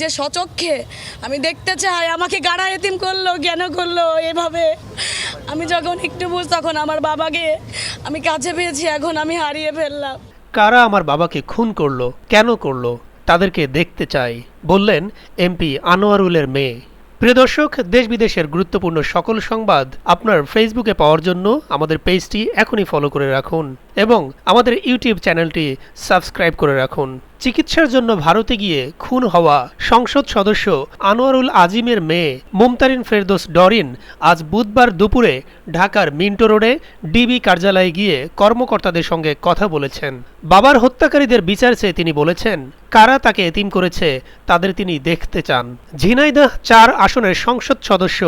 যে সচক্ষে আমি দেখতে চাই, আমাকে গাড়া এতিম করল, কেন করল, এভাবে। আমি যখন একটু বুঝ, তখন আমার বাবাকে আমি কাছে পেয়েছি, এখন আমি হারিয়ে ফেললাম। কারা আমার বাবাকে খুন করল, কেন করল, তাদেরকে দেখতে চাই, বললেন এমপি আনোয়ারুলের মেয়ে। প্রিয় দর্শক দেশ বিদেশের গুরুত্বপূর্ণ সকল সংবাদ আপনার ফেসবুকে পাওয়ার জন্য আমাদের পেজটি এখনই ফলো করে রাখুন এবং আমাদের ইউটিউব চ্যানেলটি সাবস্ক্রাইব করে রাখুন। চিকিৎসার জন্য ভারতে গিয়ে খুন হওয়া সংসদ সদস্য আনোয়ারুল আজিমের মেয়ে মুমতারিন ফেরদোস ডরিন আজ বুধবার দুপুরে ঢাকার মিন্টো রোডে ডিবি কার্যালয়ে গিয়ে কর্মকর্তাদের সঙ্গে কথা বলেছেন। বাবার হত্যাকারীদের বিচার চেয়ে তিনি বলেছেন, কারা তাকে এতিম করেছে তাদের তিনি দেখতে চান। ঝিনাইদহ চার আসনের সংসদ সদস্য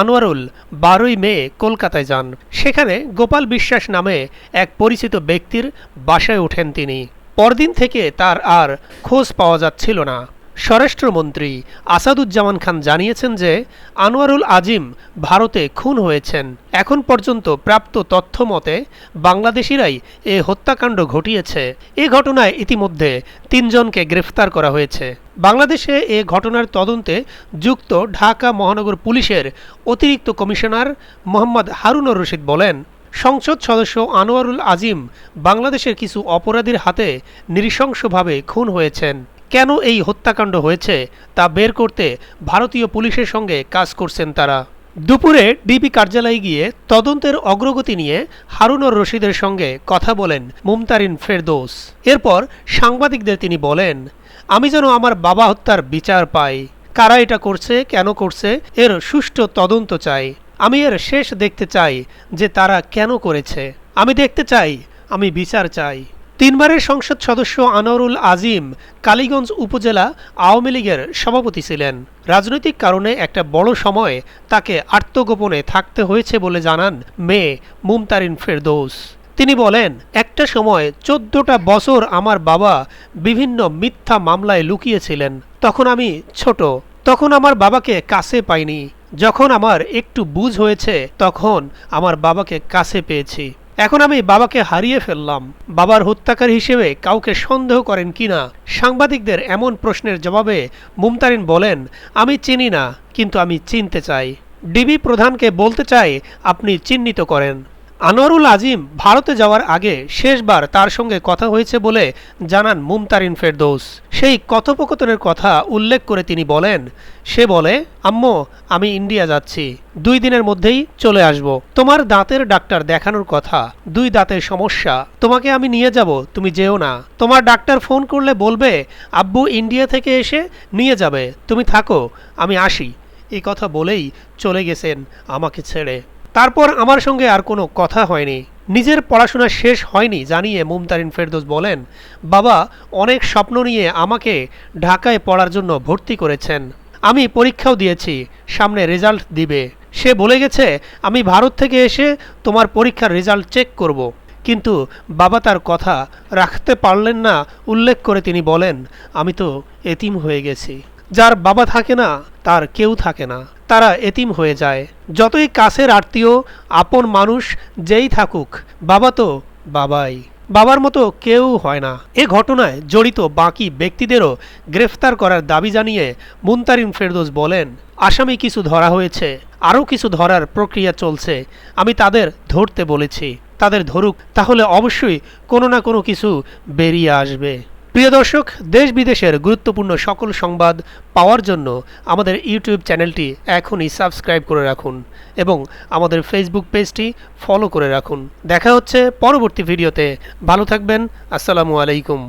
আনোয়ারুল বারোই মে কলকাতায় যান। সেখানে গোপাল বিশ্বাস নামে এক পরিচিত ব্যক্তির বাসায় ওঠেন তিনি। পরদিন থেকে তার আর খোঁজ পাওয়া যাচ্ছিল না। স্বরাষ্ট্রমন্ত্রী আসাদুজ্জামান খান জানিয়েছেন যে, আনোয়ারুল আজিম ভারতে খুন হয়েছেন। এখন পর্যন্ত প্রাপ্ত তথ্য মতে, বাংলাদেশিরাই এ হত্যাকাণ্ড ঘটিয়েছে। এ ঘটনায় ইতিমধ্যে তিনজনকে গ্রেফতার করা হয়েছে। বাংলাদেশে এ ঘটনার তদন্তে যুক্ত ঢাকা মহানগর পুলিশের অতিরিক্ত কমিশনার মোহাম্মদ হারুনুর রশিদ বলেন সংসদ সদস্য আনোয়ারুল আজিম বাংলাদেশের কিছু অপরাধীর হাতে নৃশংসভাবে খুন হয়েছেন। কেন এই হত্যাকাণ্ড হয়েছে তা বের করতে ভারতীয় পুলিশের সঙ্গে কাজ করছেন তারা। দুপুরে ডিবি কার্যালয়ে গিয়ে তদন্তের অগ্রগতি নিয়ে হারুনর রশিদের সঙ্গে কথা বলেন মুমতারিন ফেরদৌস। এরপর সাংবাদিকদের তিনি বলেন, আমি যেন আমার বাবা হত্যার বিচার পাই। কারা এটা করছে, কেন করছে, এর সুষ্ঠু তদন্ত চাই। আমি এর শেষ দেখতে চাই যে তারা কেন করেছে। আমি দেখতে চাই, আমি বিচার চাই। তিনবারের সংসদ সদস্য আনোয়ারুল আজিম কালীগঞ্জ উপজেলা আওয়ামী লীগের সভাপতি ছিলেন। রাজনৈতিক কারণে একটা বড় সময় তাকে আত্মগোপনে থাকতে হয়েছে বলে জানান মেয়ে মুমতারিন ফেরদৌস। তিনি বলেন, একটা সময় চোদ্দটা বছর আমার বাবা বিভিন্ন মিথ্যা মামলায় লুকিয়েছিলেন। তখন আমি ছোট, তখন আমার বাবাকে কাছে পাইনি। যখন আমার একটু বুঝ হয়েছে, তখন আমার বাবাকে কাছে পেয়েছি। এখন আমি বাবাকে হারিয়ে ফেললাম। বাবার হত্যাকারী হিসেবে কাউকে সন্দেহ করেন কি না? সাংবাদিকদের এমন প্রশ্নের জবাবে মুমতারিন বলেন, আমি চিনি না, কিন্তু আমি চিনতে চাই। ডিবি প্রধানকে বলতে চাই, আপনি চিহ্নিত করেন। আনোয়ারুল আজিম ভারতে যাওয়ার আগে শেষবার তার সঙ্গে কথা হয়েছে বলে জানান মুমতারিন ফেরদৌস সেই কথোপকথনের কথা উল্লেখ করে তিনি বলেন, সে বলে, আম্মু, আমি ইন্ডিয়া যাচ্ছি। দুই দিনের মধ্যেই চলে আসব। তোমার দাঁতের ডাক্তার দেখানোর কথা। দুই দাঁতের সমস্যা। তোমাকে আমি নিয়ে যাব, তুমি যেও না। তোমার ডাক্তার ফোন করলে বলবে, আব্বু ইন্ডিয়া থেকে এসে নিয়ে যাবে। তুমি থাকো, আমি আসি। এই কথা বলেই চলে গেছেন আমাকে ছেড়ে। তারপর আমার সঙ্গে আর কোনো কথা হয়নি। নিজের পড়াশোনা শেষ হয়নি, জানিয়ে মুমতারিন ফেরদোস বলেন, বাবা, অনেক স্বপ্ন নিয়ে আমাকে ঢাকায় পড়ার জন্য ভর্তি করেছেন। আমি পরীক্ষাও দিয়েছি, সামনে রেজাল্ট দিবে। সে বলে গেছে, আমি ভারত থেকে এসে তোমার পরীক্ষার রেজাল্ট চেক করব। কিন্তু বাবা তার কথা রাখতে পারলেন না, উল্লেখ করে তিনি বলেন, আমি তো এতিম হয়ে গেছি। যার বাবা থাকে না তার কেউ থাকে না। তারা এতিম হয়ে যায়। যতই কাছের আত্মীয়, আপন মানুষ যেই থাকুক, বাবা তো বাবাই। বাবার মতো কেউ হয় না। এ ঘটনায় জড়িত বাকি ব্যক্তিদেরও গ্রেফতার করার দাবি জানিয়ে মুনতারিন ফেরদোস বলেন, আসামি কিছু ধরা হয়েছে। আরও কিছু ধরার প্রক্রিয়া চলছে। আমি তাদের ধরতে বলেছি। তাদের ধরুক, তাহলে অবশ্যই কোনো না কোনো কিছু বেরিয়ে আসবে। প্রিয় দর্শক, দেশ বিদেশের গুরুত্বপূর্ণ সকল সংবাদ পাওয়ার জন্য আমাদের ইউটিউব চ্যানেলটি এখনই সাবস্ক্রাইব করে রাখুন এবং আমাদের ফেসবুক পেজটি ফলো করে রাখুন। দেখা হচ্ছে পরবর্তী ভিডিওতে। ভালো থাকবেন। আসসালামু আলাইকুম।